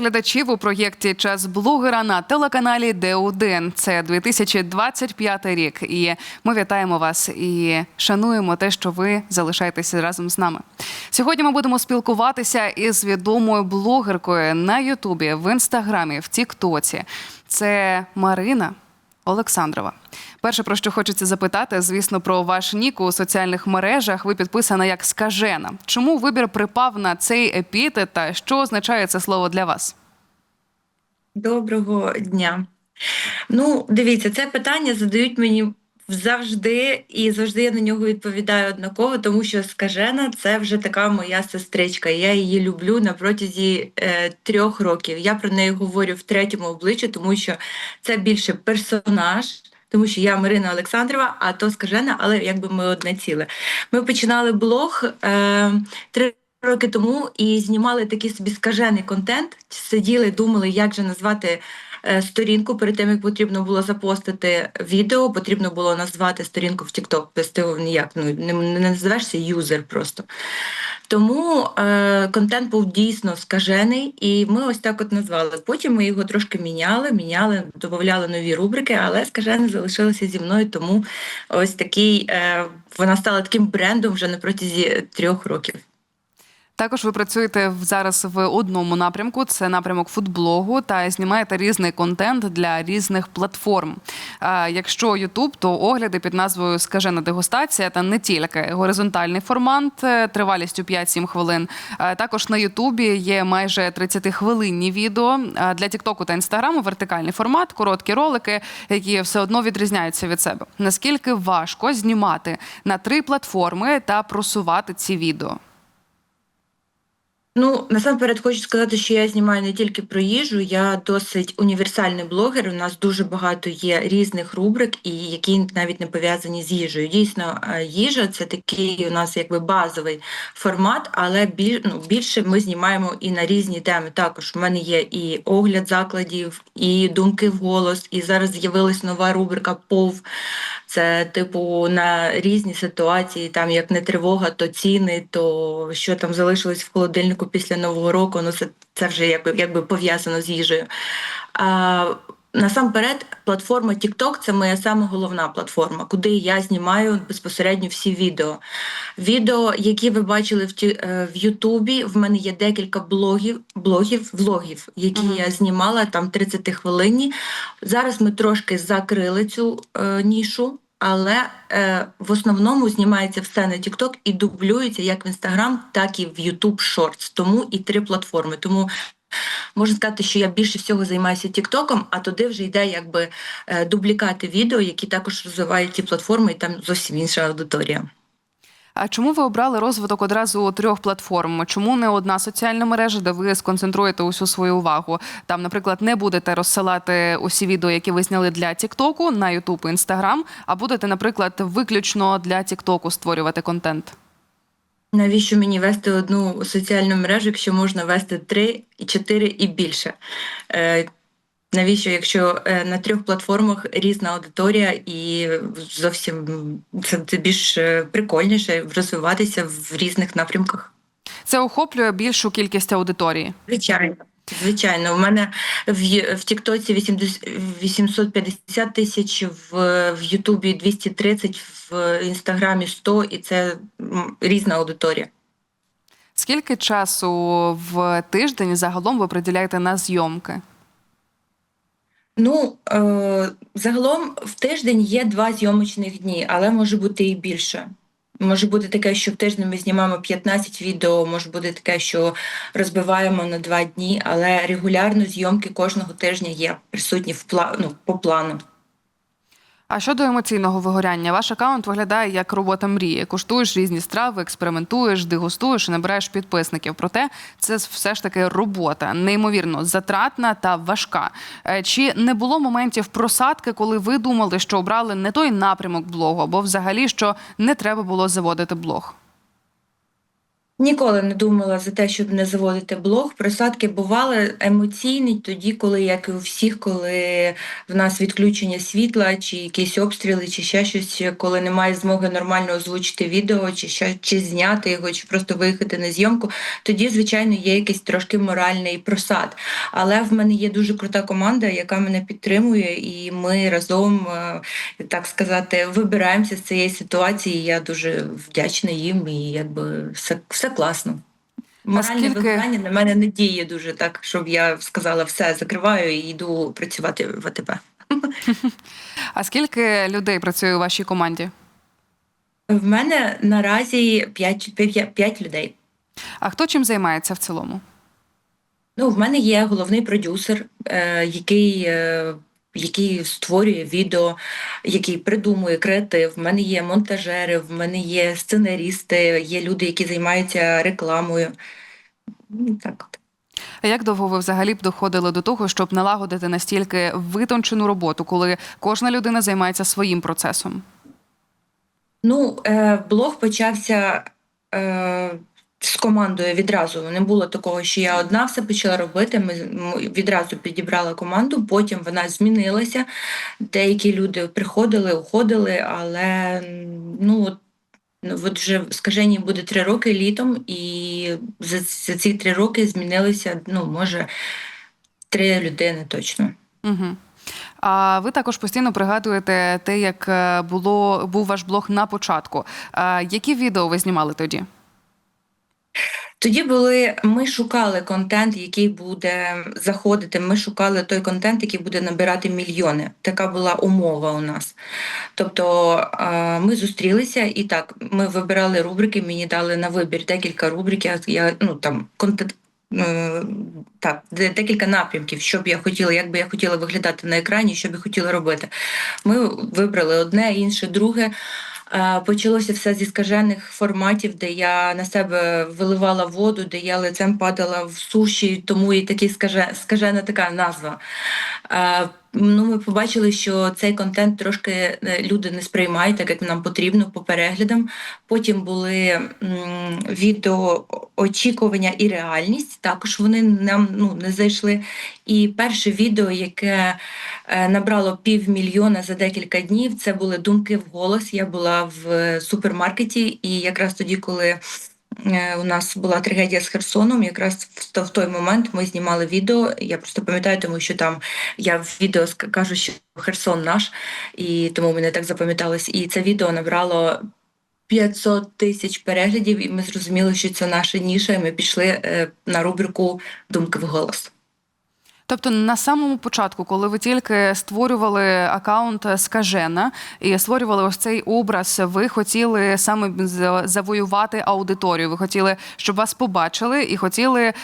глядачів у проєкті Час блогера на телеканалі Д1. Це 2025 рік. І ми вітаємо вас і шануємо те, що ви залишаєтеся разом з нами. Сьогодні ми будемо спілкуватися із відомою блогеркою на Ютубі, в інстаграмі, в Тіктоці. Це Марина. Олександрова. Перше, про що хочеться запитати, звісно, про ваш нік у соціальних мережах. Ви підписана як скажена. Чому вибір припав на цей епітет та що означає це слово для вас? Доброго дня. Ну, дивіться, це питання задають мені завжди, і завжди я на нього відповідаю однаково, тому що скажена це вже така моя сестричка. Я її люблю на протязі е, трьох років. Я про неї говорю в третьому обличчі, тому що це більше персонаж. Тому що я Марина Олександрова, а то скажена, але якби ми одне ціле. Ми починали блог е, три роки тому і знімали такий собі скажений контент. Сиділи, думали, як же назвати е, сторінку. Перед тим як потрібно було запостити відео, потрібно було назвати сторінку в TikTok. Без того ніяк ну не, не називаєшся юзер просто. Тому е, контент був дійсно скажений, і ми ось так от назвали. Потім ми його трошки міняли, міняли, додавали нові рубрики, але скажене залишилося зі мною. Тому ось такий е, вона стала таким брендом вже на протязі трьох років. Також ви працюєте зараз в одному напрямку. Це напрямок фудблогу та знімаєте різний контент для різних платформ. Якщо YouTube, то огляди під назвою Скажена дегустація та не тільки горизонтальний формат е, тривалістю 5-7 хвилин. Також на Ютубі є майже 30-хвилинні відео. Для Тіктоку та Інстаграму вертикальний формат, короткі ролики, які все одно відрізняються від себе. Наскільки важко знімати на три платформи та просувати ці відео? Ну, насамперед хочу сказати, що я знімаю не тільки про їжу, я досить універсальний блогер. У нас дуже багато є різних рубрик, і які навіть не пов'язані з їжею. Дійсно, е, їжа це такий у нас якби базовий формат, але біль, ну, більше ми знімаємо і на різні теми. Також у мене є і огляд закладів, і думки в голос. І зараз з'явилась нова рубрика Пов. Це типу на різні ситуації, там як не тривога, то ціни, то що там залишилось в холодильнику після нового року. Ну це, це вже якби якби пов'язано з їжею. А, Насамперед, платформа TikTok – це моя саме головна платформа, куди я знімаю безпосередньо всі відео. Відео, які ви бачили в ті- е, в Ютубі, в мене є декілька блогів, блогів, влогів, які Мгм. я знімала там 30 хвилинні. Зараз ми трошки закрили цю е, нішу. Але е, в основному знімається все на TikTok і дублюється як в Instagram, так і в YouTube Shorts. Тому і три платформи. Тому можна сказати, що я більше всього займаюся TikTok, а туди вже йде якби е, дублікати відео, які також розвивають ті платформи, і там зовсім інша аудиторія. А чому ви обрали розвиток одразу трьох платформ? Чому не одна соціальна мережа, де ви сконцентруєте усю свою увагу? Там, наприклад, не будете розсилати усі відео, які ви зняли для Тіктоку на Ютуб і Інстаграм, а будете, наприклад, виключно для Тіктоку створювати контент? Навіщо мені вести одну соціальну мережу, якщо можна вести три, і чотири і більше? Е, навіщо, якщо е, на трьох платформах різна аудиторія, і зовсім це, це більш е, прикольніше розвиватися в різних напрямках? Це охоплює більшу кількість аудиторії. Звичайно. Звичайно, у мене в, в Тіктоці 80 850 тисяч, в, в Ютубі 230, в Інстаграмі 100, і це різна аудиторія. Скільки часу в тиждень загалом ви приділяєте на зйомки? Ну, е, загалом в тиждень є два зйомочних дні, але може бути і більше. Може бути таке, що в тиждень ми знімаємо 15 відео, може бути таке, що розбиваємо на два дні, але регулярно зйомки кожного тижня є присутні в пла- ну, по плану. А щодо емоційного вигоряння, ваш аккаунт виглядає як робота мрії. Куштуєш різні страви, експериментуєш, дегустуєш і набираєш підписників. Проте це все ж таки робота, неймовірно затратна та важка. Е, Чи не було моментів просадки, коли ви думали, що обрали не той напрямок блогу, або взагалі що не треба було заводити блог? Ніколи не думала за те, щоб не заводити блог. Просадки бували емоційні тоді, коли, як і у всіх, коли в нас відключення світла, чи якісь обстріли, чи ще щось, коли немає змоги нормально озвучити відео, чи ще чи зняти його, чи просто виїхати на зйомку. Тоді, звичайно, є якийсь трошки моральний просад. Але в мене є дуже крута команда, яка мене підтримує, і ми разом, е, так сказати, вибираємося з цієї ситуації. Я дуже вдячна їм, і якби все, все класно. Моральне скільки- вигнання на мене не діє дуже так, щоб я сказала все, закриваю і йду працювати в АТП. А скільки людей працює у вашій команді? В мене наразі 5, 5, 5 людей. А хто чим займається в цілому? Ну, в мене є головний продюсер, е, який, е, який створює відео, який придумує креатив. В мене є монтажери, в мене є сценарісти, є люди, які займаються рекламою. Ну, Так от. А як довго ви взагалі б доходили до того, щоб налагодити настільки витончену роботу, коли кожна людина займається своїм процесом? Ну, е, блог почався е, з командою відразу. Не було такого, що я одна все почала робити. Ми, відразу підібрала команду, потім вона змінилася. Деякі люди приходили, уходили, але ну, от, вже скажені буде три роки літом, і за, за ці три роки змінилися, ну, може, три людини точно. Угу. А ви також постійно пригадуєте те, як е, було був ваш блог на початку. А які відео ви знімали тоді? Тоді були ми шукали контент, який буде заходити. Ми шукали той контент, який буде набирати мільйони. Така була умова у нас. Тобто е, ми зустрілися і так, ми вибирали рубрики. Мені дали на вибір декілька рубрик. Я, ну там контент. е, Так, де- декілька напрямків, що б я хотіла, як би я хотіла виглядати на екрані, що б я хотіла робити. Ми вибрали одне, інше, друге. Е, Почалося все зі скажених форматів, де я на себе виливала воду, де я лицем падала в суші, тому і такі скаже, скажена така назва. Ну, ми побачили, що цей контент трошки е, люди не сприймають, так як нам потрібно по переглядам. Потім були відео очікування і реальність. Також вони нам ну, не зайшли. І перше відео, яке е, набрало півмільйона за декілька днів, це були думки в голос. Я була в е, супермаркеті, і якраз тоді, коли у нас була трагедія з Херсоном, якраз в той момент ми знімали відео. Я просто пам'ятаю, тому що там я в відео кажу, що Херсон наш, і тому мене так запам'яталось. І це відео набрало 500 тисяч переглядів, і ми зрозуміли, що це наша ніша, і ми пішли е, на рубрику Думки в голос. Тобто, на самому початку, коли ви тільки створювали акаунт Скажена і створювали ось цей образ, ви хотіли саме завоювати аудиторію. Ви хотіли, щоб вас побачили, і хотіли е,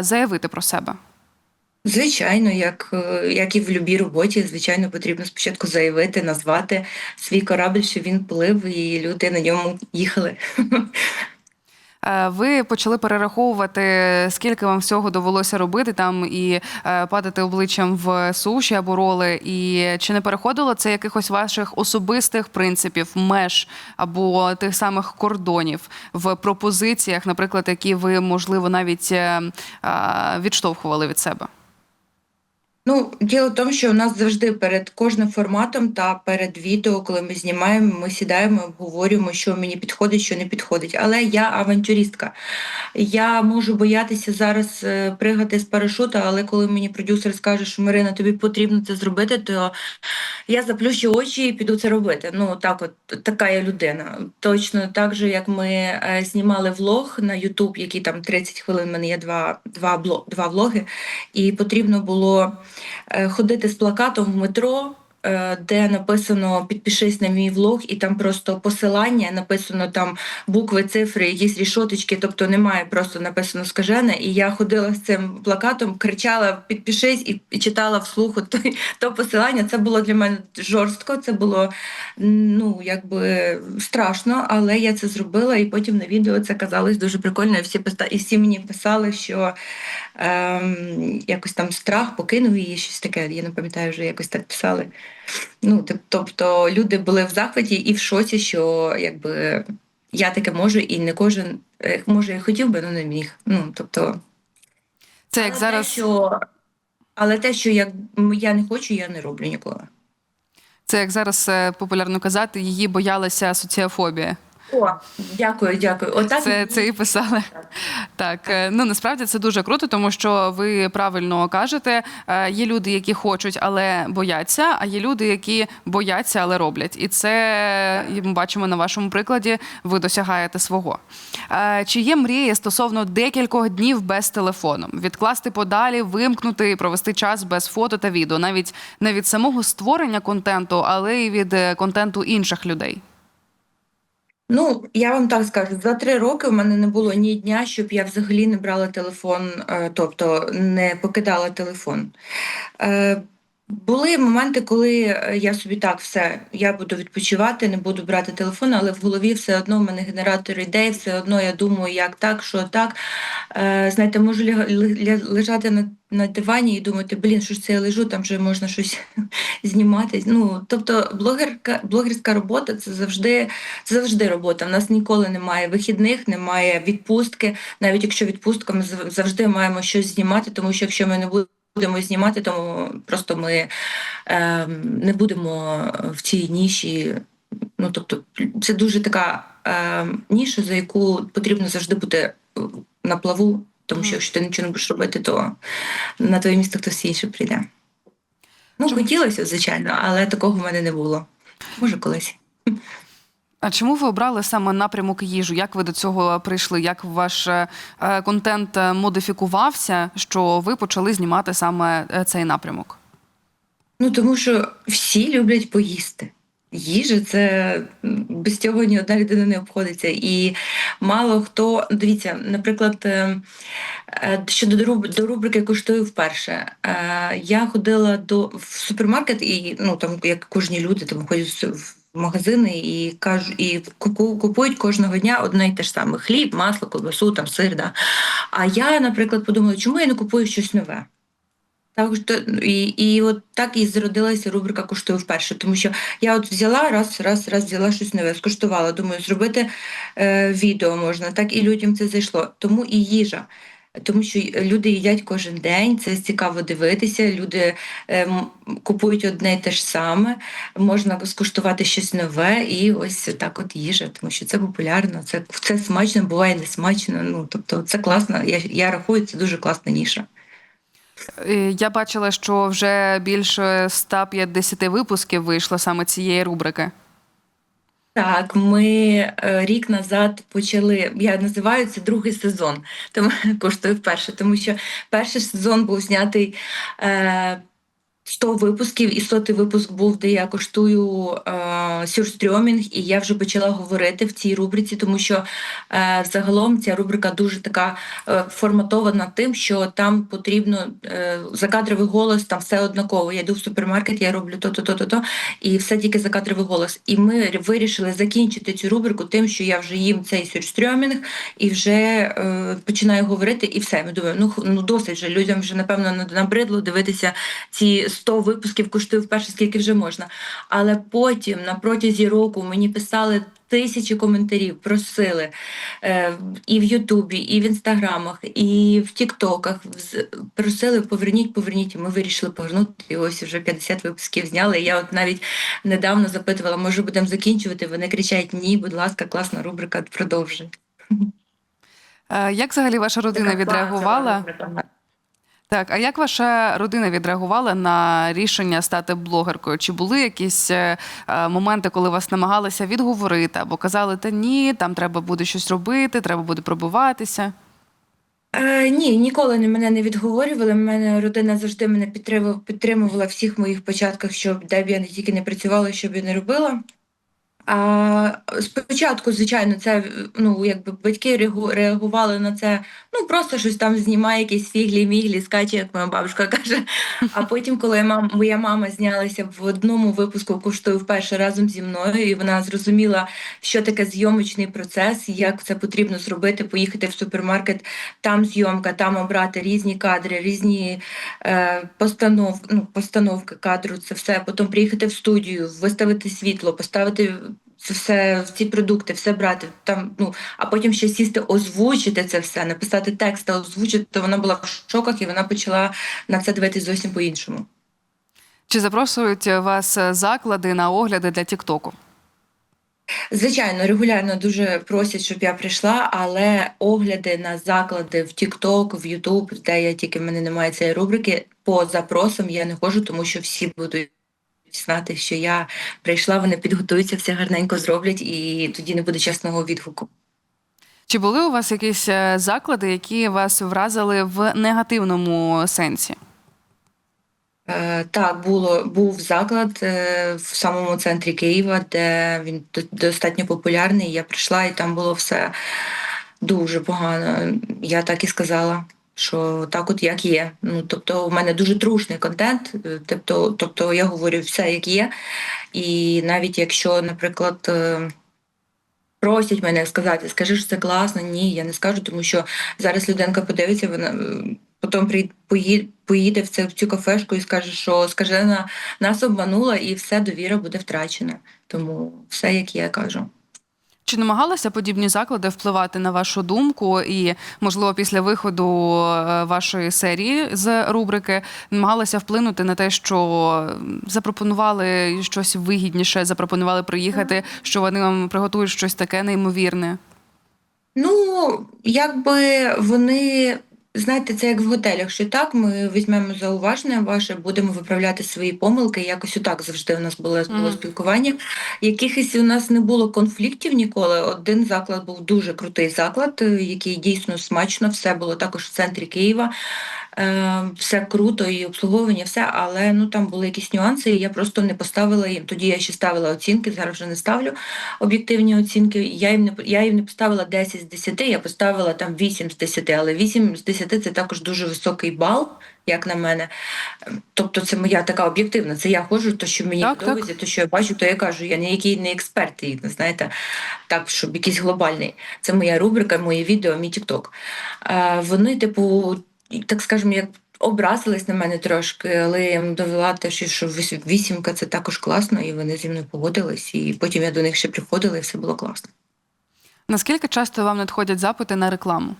заявити про себе. Звичайно, як, е, як і в будь-якій роботі, звичайно, потрібно спочатку заявити, назвати свій корабль, що він плив, і люди на ньому їхали. Е, Ви почали перераховувати, скільки вам всього довелося робити там і е, падати обличчям в суші або роли. І чи не переходило це якихось ваших особистих принципів, меж або тих самих кордонів в пропозиціях, наприклад, які ви можливо навіть е, відштовхували від себе? Ну, діло в тому, що у нас завжди перед кожним форматом та перед відео, коли ми знімаємо, ми сідаємо, обговорюємо, що мені підходить, що не підходить. Але я авантюристка. Я можу боятися зараз е, пригати з парашута, але коли мені продюсер скаже, що Марина, тобі потрібно це зробити, то я заплющу очі і піду це робити. Ну так, от така я людина. Точно так же, як ми е, знімали влог на YouTube, який там 30 хвилин. в мене є два, два, бло, два влоги, і потрібно було ходити з плакатом в метро. е, Де написано підпишись на мій влог, і там просто посилання, написано там букви, цифри, якісь рішоточки, тобто немає просто написано скажене. І я ходила з цим плакатом, кричала підпишись і, і читала вслух той, то посилання. Це було для мене жорстко, це було ну якби страшно, але я це зробила, і потім на відео це казалось дуже прикольно. І всі і всі мені писали, що ем, якось там страх покинув її, щось таке. Я не пам'ятаю, вже якось так писали. Ну, тобто люди були в захваті і в шоці, що якби я таке можу, і не кожен Може, і хотів би, але не міг. Ну, тобто, Це як але зараз те, що, але те, що я, я не хочу, я не роблю ніколи. Це як зараз е, популярно казати, її боялася соціофобія. Дякую, дякую. Отак Це, це і писали. Так, е, ну насправді це дуже круто, тому що ви правильно кажете. е, Є люди, які хочуть, але бояться, а є люди, які бояться, але роблять. І це ми бачимо на вашому прикладі. Ви досягаєте свого. Е, Чи є мрії стосовно декількох днів без телефону? Відкласти подалі, вимкнути і провести час без фото та відео, навіть не від самого створення контенту, але й від контенту інших людей. Ну, я вам так скажу, за три роки в мене не було ні дня, щоб я взагалі не брала телефон, е, тобто не покидала телефон. Були моменти, коли е, я собі так, все, я буду відпочивати, не буду брати телефон, але в голові все одно в мене генератор ідей, все одно я думаю, як так, що так. Е, Знаєте, можу лежати на, на дивані і думати, блін, що ж це я лежу, там вже можна щось знімати. Ну, тобто, блогерка, блогерська робота це завжди, це завжди робота. У нас ніколи немає вихідних, немає відпустки. Навіть якщо відпустка, ми завжди маємо щось знімати, тому що якщо ми не будемо знімати, то просто ми ем, не будемо в цій ніші. Ну, тобто, це дуже така ем, ніша, за яку потрібно завжди бути е, на плаву, тому що якщо ти нічого не будеш робити, то на твоє місце хтось інший прийде. Ну, хотілося, звичайно, але такого в мене не було. Може, колись. А чому ви обрали саме напрямок їжу? Як ви до цього прийшли? Як ваш е, контент е, модифікувався, що ви почали знімати саме е, цей напрямок? Ну, тому що всі люблять поїсти. Їжа це без цього ні одна людина не обходиться. І мало хто, дивіться, наприклад, щодо до рубрики коштую вперше. Я ходила до в супермаркет, і ну там, як кожні люди, там ходять в магазини і кажуть, і купують кожного дня одне й те ж саме: хліб, масло, колбасу, там сир. Да. А я, наприклад, подумала, чому я не купую щось нове? Так, що, і, і от так і зародилася рубрика Коштую вперше, тому що я от взяла раз, раз, раз взяла щось нове, скуштувала. Думаю, зробити е, відео можна, так і людям це зайшло. Тому і їжа. Тому що люди їдять кожен день, це цікаво дивитися. Люди е, м, купують одне й те ж саме, можна скуштувати щось нове, і ось так от їжа, тому що це популярно, це, це смачно, буває не смачно. Ну тобто це класно. Я, я рахую, це дуже класна ніша. Е, Я бачила, що вже більше 150 випусків вийшло саме цієї рубрики. Так, ми е, рік назад почали. Я називаю це другий сезон, тому коштує вперше, тому що перший сезон був знятий е, 100 випусків, і сотий випуск був, де я коштую е, сюрстрьомінг, і я вже почала говорити в цій рубриці, тому що е, загалом ця рубрика дуже така е, форматована тим, що там потрібно е, закадровий голос, там все однаково. Я йду в супермаркет, я роблю то-то, то-то, то, і все тільки закадровий голос. І ми вирішили закінчити цю рубрику тим, що я вже їм цей сюрстрьомінг і вже е, починаю говорити, і все. Ми думаємо, ну, ну досить вже людям вже напевно набридло дивитися ці 100 випусків коштує вперше, скільки вже можна. Але потім на протязі року мені писали. Тисячі коментарів просили е, і в Ютубі, і в інстаграмах, і в Тіктоках. Просили поверніть, поверніть. І Ми вирішили повернути. І ось вже 50 випусків зняли. Я от навіть недавно запитувала, може будемо закінчувати. Вони кричать: Ні, будь ласка, класна рубрика, продовжуй. Е, Як взагалі ваша родина відреагувала? Так, а як ваша родина відреагувала на рішення стати блогеркою? Чи були якісь е, е, моменти, коли вас намагалися відговорити або казали, та ні, там треба буде щось робити, треба буде пробуватися? Е, ні, ніколи не мене не відговорювали. Мене родина завжди мене підтримувала, підтримувала всіх моїх початках, щоб де б я не тільки не працювала, що б я не робила. А спочатку, звичайно, це ну якби батьки реагу- реагували на це. Ну просто щось там знімає, якісь фіглі-міглі, скаче, як моя бабушка каже. А потім, коли мам, моя мама знялася в одному випуску, коштую вперше разом зі мною, і вона зрозуміла, що таке зйомочний процес, як це потрібно зробити, поїхати в супермаркет, там зйомка, там обрати різні кадри, різні е, постанов, ну, постановки кадру, це все. Потім приїхати в студію, виставити світло, поставити це все в ці продукти, все брати там. Ну а потім ще сісти, озвучити це все, написати текст та озвучити. То вона була в шоках, і вона почала на це дивитись зовсім по-іншому. Чи запрошують вас заклади на огляди для Тіктоку? Звичайно, регулярно дуже просять, щоб я прийшла, але огляди на заклади в TikTok, в YouTube, де я тільки в мене немає цієї рубрики, по запросам я не ходжу, тому що всі будуть знати, що я прийшла, вони підготуються, все гарненько зроблять, і тоді не буде чесного відгуку. Чи були у вас якісь е, заклади, які вас вразили в негативному сенсі? Е, Так, було був заклад е, в самому центрі Києва, де він достатньо популярний. Я прийшла, і там було все дуже погано. Я так і сказала, що так, от як є. Ну тобто, у мене дуже трушний контент. е, Тобто, тобто я говорю все як є. І навіть якщо, наприклад. е, Просять мене сказати, скажи, що це класно. Ні, я не скажу, тому що зараз людинка подивиться, вона е, потім поїде в це в цю кафешку і скаже, що скажена нас обманула, і все довіра буде втрачена. Тому все як я кажу. Чи намагалися подібні заклади впливати на вашу думку, і можливо після виходу е, вашої серії з рубрики намагалися вплинути на те, що запропонували щось вигідніше, запропонували приїхати, що вони вам приготують щось таке неймовірне? Ну, якби вони. Знаєте, це як в готелях, що так, ми візьмемо зауваження ваше, будемо виправляти свої помилки. Якось отак завжди у нас було, було Мгм. спілкування. Якихось у нас не було конфліктів ніколи. Один заклад був дуже крутий заклад, е, який дійсно смачно, все було також в центрі Києва. Е, все круто і обслуговування, все, але ну там були якісь нюанси, і я просто не поставила їм. Тоді я ще ставила оцінки, зараз вже не ставлю об'єктивні оцінки. Я їм не я їм не поставила 10 з 10, я поставила там 8 з 10, але 8 з 10 це також дуже високий бал, як на мене. Тобто це моя така об'єктивна. Це я ходжу, то що мені Так, подобається, то що я бачу, то я кажу. Я ніякий не експерт, і, знаєте, так, щоб якийсь глобальний. Це моя рубрика, моє відео, мій тікток. Е, вони, типу, так скажемо, як. Образились на мене трошки, але я їм довела те, що вісімка це також класно, і вони зі мною погодились. І потім я до них ще приходила, і все було класно. Наскільки часто вам надходять запити на рекламу?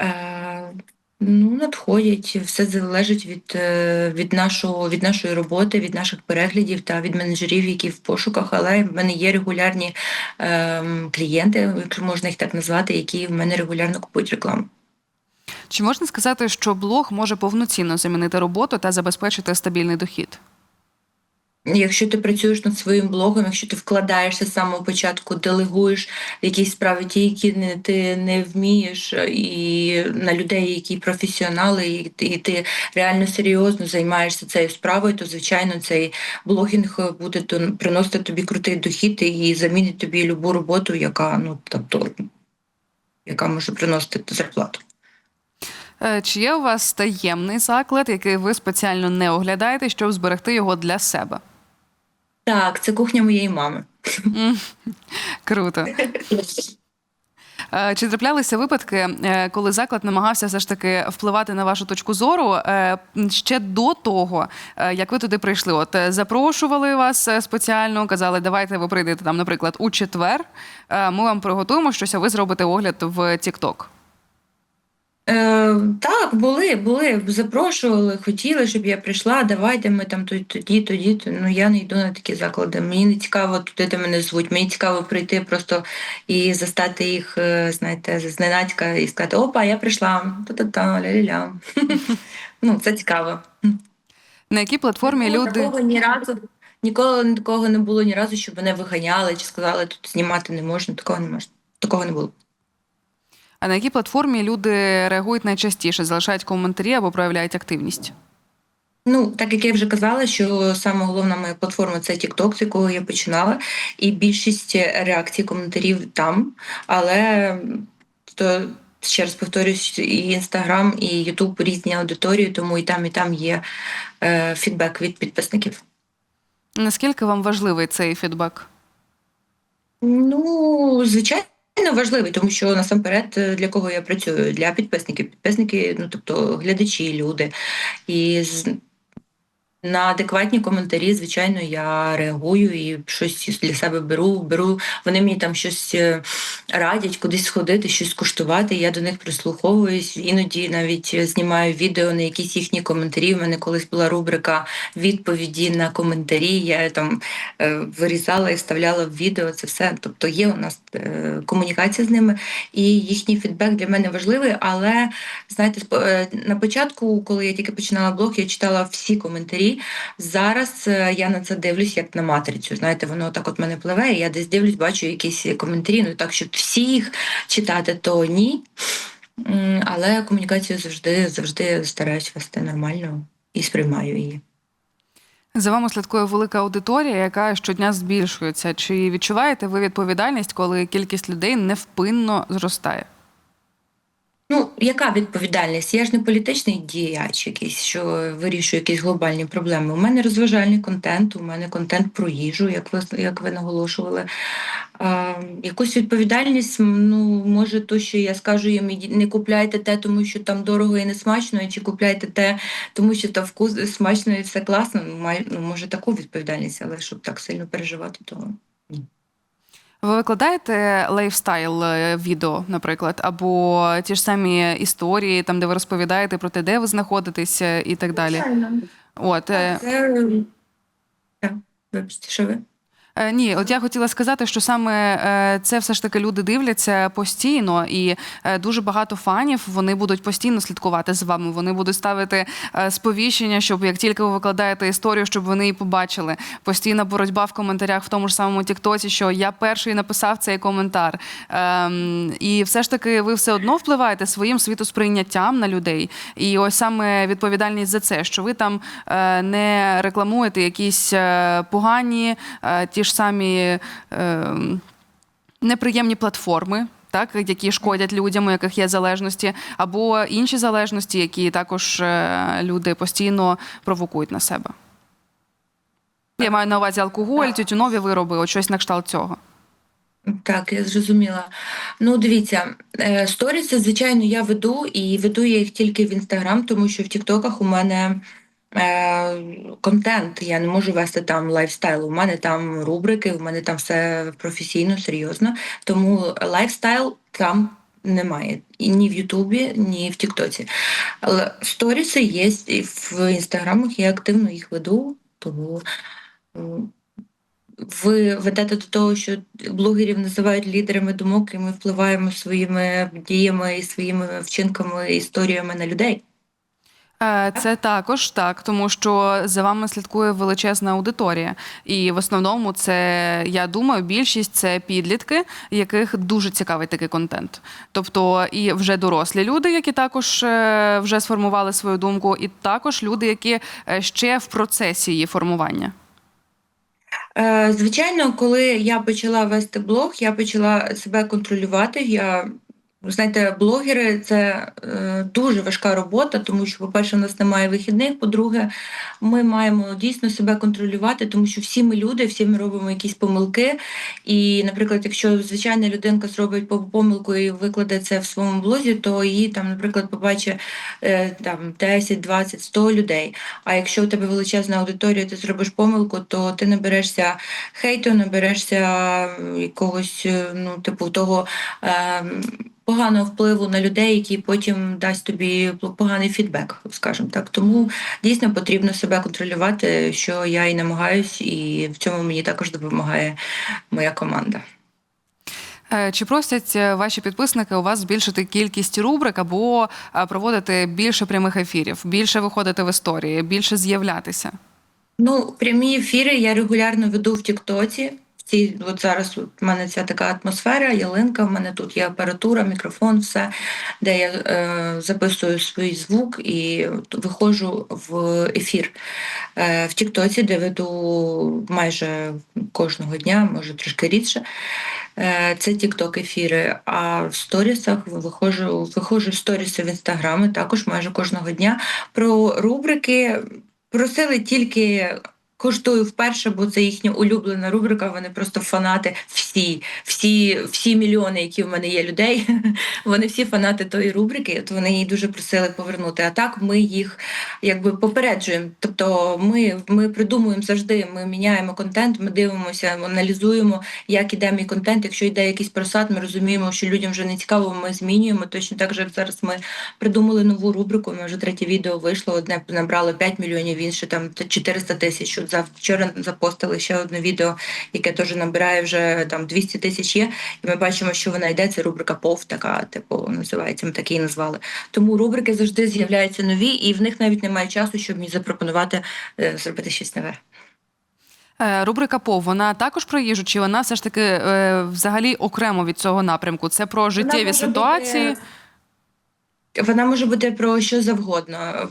Е, ну, надходять, все залежить від, е, від, нашого, від нашої роботи, від наших переглядів та від менеджерів, які в пошуках. Але в мене є регулярні е, клієнти, якщо можна їх так назвати, які в мене регулярно купують рекламу. Чи можна сказати, що блог може повноцінно замінити роботу та забезпечити стабільний дохід? Якщо ти працюєш над своїм блогом, якщо ти вкладаєшся з самого початку, делегуєш якісь справи, ті, які не, ти не вмієш, і на людей, які професіонали, і, і ти реально серйозно займаєшся цією справою, то звичайно цей блогінг буде то- приносити тобі крутий дохід і замінить тобі любу роботу, яка ну тобто яка може приносити зарплату. Е, Чи є у вас таємний заклад, який ви спеціально не оглядаєте, щоб зберегти його для себе? Так, це кухня моєї мами. Круто. Е, Чи траплялися випадки, е, коли заклад намагався все ж таки впливати на вашу точку зору е, ще до того, як ви туди прийшли? От запрошували вас спеціально, казали, давайте ви прийдете там, наприклад, у четвер. Ми вам приготуємо щось, а ви зробите огляд в TikTok. Е, так, були, були, запрошували, хотіли, щоб я прийшла. Давайте ми там тоді, тоді. Ну я не йду на такі заклади. Мені не цікаво туди, де мене звуть. Мені цікаво прийти просто і застати їх, е, знаєте, зненацька і сказати: Опа, я прийшла. Та-та-та, ля-ля-ля. Ну, це цікаво. На якій платформі люди ні разу. Ніколи такого не було ні разу, щоб мене виганяли чи сказали, тут знімати не можна. Такого не можна. Такого не було. А на якій платформі люди реагують найчастіше, залишають коментарі або проявляють активність? Ну, так як я вже казала, що саме головна моя платформа це TikTok, з якого я починала, і більшість реакцій, коментарів там. Але то ще раз повторюсь, і Instagram, і YouTube різні аудиторії, тому і там, і там є е, фідбек від підписників. Наскільки вам важливий цей фідбек? Ну, звичайно. Важливий, тому що насамперед е, для кого я працюю? Для підписників. Підписники, ну тобто глядачі, люди. І На адекватні коментарі, звичайно, я реагую і щось для себе беру. Беру. Вони мені там щось е, радять, кудись сходити, щось куштувати. Я до них прислуховуюсь. Іноді навіть знімаю відео на якісь їхні коментарі. У мене колись була рубрика відповіді на коментарі. Я там е, вирізала і вставляла в відео. Це все. Тобто є у нас е, комунікація з ними, і їхній фідбек для мене важливий. Але знаєте, е, на початку, коли я тільки починала блог, я читала всі коментарі. Зараз е, я на це дивлюсь як на матрицю. Знаєте, воно так от мене пливе, і я десь дивлюсь, бачу якісь коментарі. Ну так, щоб всі їх читати, то ні. Але комунікацію завжди, завжди стараюсь вести нормально і сприймаю її. За вами слідкує велика аудиторія, яка щодня збільшується. Чи відчуваєте ви відповідальність, коли кількість людей невпинно зростає? Ну, яка відповідальність? Я ж не політичний діяч якийсь, що вирішує якісь глобальні проблеми. У мене розважальний контент, у мене контент про їжу, як ви як ви наголошували. А, якусь відповідальність, ну, може, то, що я скажу їм, не купляйте те, тому що там дорого і не смачно, чи купляйте те, тому що там вкус смачно і все класно. Ну, може, таку відповідальність, але щоб так сильно переживати, то ні. Ви викладаєте лайфстайл е, відео, наприклад, або ті ж самі історії, там де ви розповідаєте про те, де ви знаходитесь і так далі. От е, Це... Так, вибачте, що ви? Е, Ні, от я хотіла сказати, що саме е, це все ж таки люди дивляться постійно, і е, дуже багато фанів вони будуть постійно слідкувати за вами. Вони будуть ставити сповіщення, щоб як тільки ви викладаєте історію, щоб вони її побачили. Постійна боротьба в коментарях в тому ж самому Тіктоці, що я перший написав цей коментар. Ем, І все ж таки, ви все одно впливаєте своїм світосприйняттям на людей. І ось саме відповідальність за це, що ви там не рекламуєте якісь погані, ті ж самі е, неприємні платформи. Так, які шкодять людям, у яких є залежності, або інші залежності, які також е, люди постійно провокують на себе. Я маю на увазі алкоголь, тютюнові вироби, от щось на кшталт цього. Так, я зрозуміла. Ну, дивіться, е, сторіси, звичайно, я веду і веду я їх тільки в Інстаграм, тому що в Тіктоках у мене контент. Я не можу вести там лайфстайл. У мене там рубрики, у мене там все професійно, серйозно. Тому лайфстайл там немає. І ні в Ютубі, ні в Тіктоці. Але сторіси є в інстаграмах, я активно їх веду, тому. ви ведете до того, що блогерів називають лідерами думок, і ми впливаємо своїми діями і своїми вчинками, історіями на людей. Е, Це також так, тому що за вами слідкує величезна аудиторія, і в основному це я думаю, більшість це підлітки, яких дуже цікавий такий контент. Тобто і вже дорослі люди, які також е, вже сформували свою думку, і також люди, які е, ще в процесі її формування. Звичайно, коли я почала вести блог, я почала себе контролювати. Я знаєте, блогери це е, дуже важка робота, тому що, по-перше, у нас немає вихідних. По-друге, ми маємо дійсно себе контролювати, тому що всі ми люди, всі ми робимо якісь помилки. І, наприклад, якщо звичайна людинка зробить по- помилку і викладе це в своєму блозі, то її там, наприклад, побачить е, там 10, 20, 100 людей. А якщо у тебе величезна аудиторія, ти зробиш помилку, то ти наберешся хейту, наберешся якогось, е, ну, типу, того. Е, Поганого впливу на людей, який потім дасть тобі поганий фідбек, скажімо так. Тому дійсно потрібно себе контролювати, що я і намагаюсь, і в цьому мені також допомагає моя команда. Е, Чи просять е, ваші підписники у вас збільшити кількість рубрик або е, проводити більше прямих ефірів, більше виходити в історії, більше з'являтися? Ну, прямі ефіри я регулярно веду в Тіктоці. В цій от зараз в мене ця така атмосфера, ялинка. В мене тут є апаратура, мікрофон, все, де я е, записую свій звук і виходжу в ефір е, в Тіктоці, де веду майже кожного дня, може трошки рідше. Е, Це тікток ефіри. А в сторісах виходжу, виходжу в сторіси в інстаграми також майже кожного дня. Про рубрики просили тільки коштую вперше, бо це їхня улюблена рубрика. Вони просто фанати. Всі, всі, всі мільйони, які в мене є людей, вони всі фанати тої рубрики. От вони її дуже просили повернути. А так ми їх якби попереджуємо. Тобто, ми, ми придумуємо завжди. Ми міняємо контент, ми дивимося, аналізуємо, як іде мій контент. Якщо йде якийсь просад, ми розуміємо, що людям вже не цікаво. Ми змінюємо. Точно так же як зараз ми придумали нову рубрику. Ми вже третє відео вийшло. Одне набрало 5 мільйонів, інше там 400 тисяч. От зав- вчора запостили ще одне відео, яке теж набирає вже там 200 тисяч є. І ми бачимо, що вона йде. Це рубрика ПОВ, така типу називається. Ми так її назвали. Тому рубрики завжди з'являються нові, і в них навіть немає часу, щоб мені запропонувати е, зробити щось нове. Е, Рубрика ПОВ, вона також про їжу, чи вона все ж таки е, взагалі окремо від цього напрямку? Це про життєві ситуації. бути- Вона може бути про що завгодно.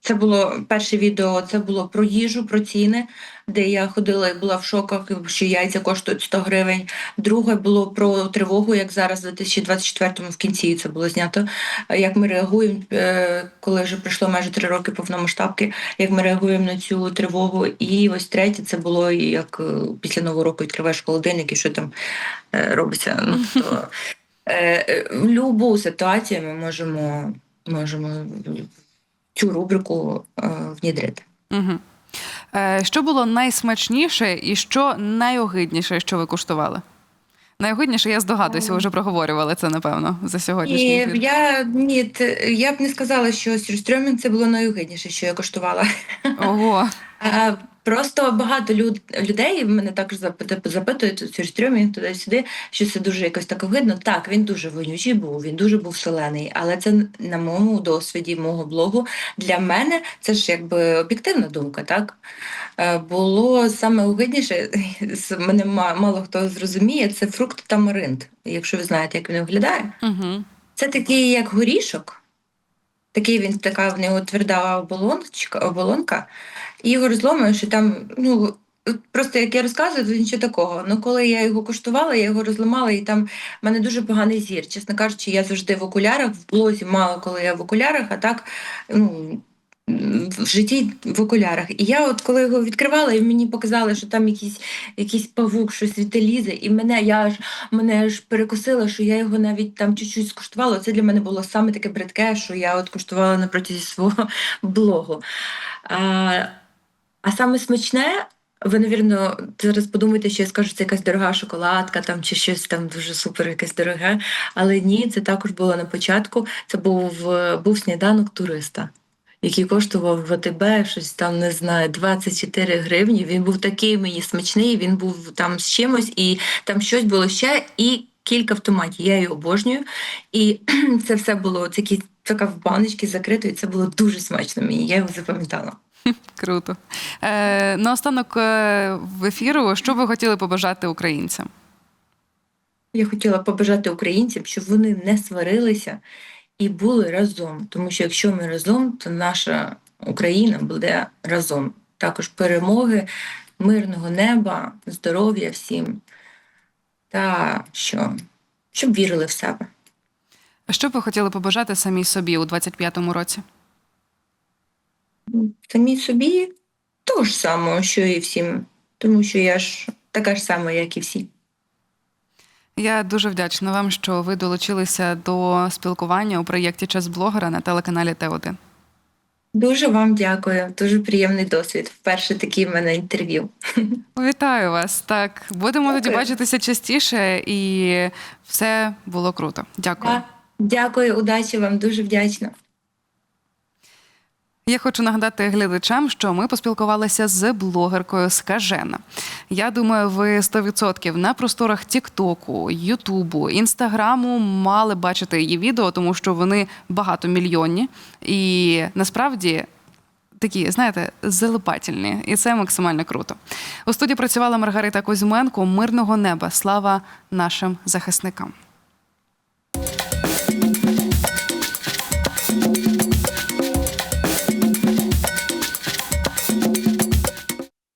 Це було перше відео, це було про їжу, про ціни, де я ходила і була в шоках, що яйця коштують 100 гривень. Друге було про тривогу, як зараз, в 2024-му в кінці це було знято. Як ми реагуємо, е, коли вже пройшло майже три роки повномасштабки, як ми реагуємо на цю тривогу. І ось третє це було як е, після нового року відкриваєш холодильник і що там е, робиться. Ну, будь-яку ситуацію ми можемо, можемо цю рубрику е, внідрити. Угу. Е, що було найсмачніше і що найогидніше, що ви куштували? Найогидніше, я здогадуюся, ви вже проговорювали це, напевно, за сьогоднішній ефір. я ні, я б не сказала, що сюрстрьомін це було найогидніше, що я коштувала. Ого. Просто багато люд, людей мене також запит- запитують сюрстрьомінг туди-сюди, що це дуже якось так огидно. Так, він дуже вонючий був, він дуже був солений, але це на моєму досвіді, мого блогу. Для мене це ж якби об'єктивна думка, так? Е, Було саме огидніше, мене мало хто зрозуміє, це фрукт тамаринд. Якщо ви знаєте, як він виглядає. Угу. Це такий, як горішок. Такий він така в нього тверда оболоночка, оболонка, і його розломуєш, і там, ну. Просто як я розказую, то нічого такого. Ну коли я його куштувала, я його розламала, і там в мене дуже поганий зір. Чесно кажучи, я завжди в окулярах, в блозі мало коли я в окулярах, а так ну, в житті в окулярах. І я, от коли його відкривала, і мені показали, що там якийсь, якийсь павук, щось лізе, і мене я аж мене аж перекосило, що я його навіть там чуть-чуть скуштувала. Це для мене було саме таке бридке, що я от куштувала на протязі свого блогу. А, а саме смачне. Ви, навірно, зараз подумаєте, що я скажу, це якась дорога шоколадка там чи щось там дуже супер, якесь дороге. Але ні, це також було на початку. Це був, був сніданок туриста, який коштував в АТБ щось там, не знаю, 24 гривні. Він був такий мені смачний, він був там з чимось, і там щось було ще, і кілька автоматів. Я її обожнюю. І це все було це така в баночці закрито, і це було дуже смачно мені. Я його запам'ятала. Круто. Е, наостанок е, в ефіру, що ви хотіли побажати українцям? Я хотіла побажати українцям, щоб вони не сварилися і були разом. Тому що якщо ми разом, то наша Україна буде разом. Також перемоги, мирного неба, здоров'я всім та що, щоб вірили в себе. Що б ви хотіли побажати самій собі у 25-му році? Самі собі того ж самого, що і всім, тому що я ж така ж сама, як і всі. Я дуже вдячна вам, що ви долучилися до спілкування у проєкті Час блогера на телеканалі Т1. Дуже вам дякую, дуже приємний досвід. Вперше такі в мене інтерв'ю. Вітаю вас. Так, будемо тоді бачитися частіше, і все було круто. Дякую. Да. Дякую, удачі вам, дуже вдячна. Я хочу нагадати глядачам, що ми поспілкувалися з блогеркою Скажена. Я думаю, ви 100% на просторах Тіктоку, Ютубу, Інстаграму мали бачити її відео, тому що вони багатомільйонні і насправді. Такі, знаєте, залипательні, і це максимально круто. У студії працювала Маргарита Кузьменко. Мирного неба. Слава нашим захисникам.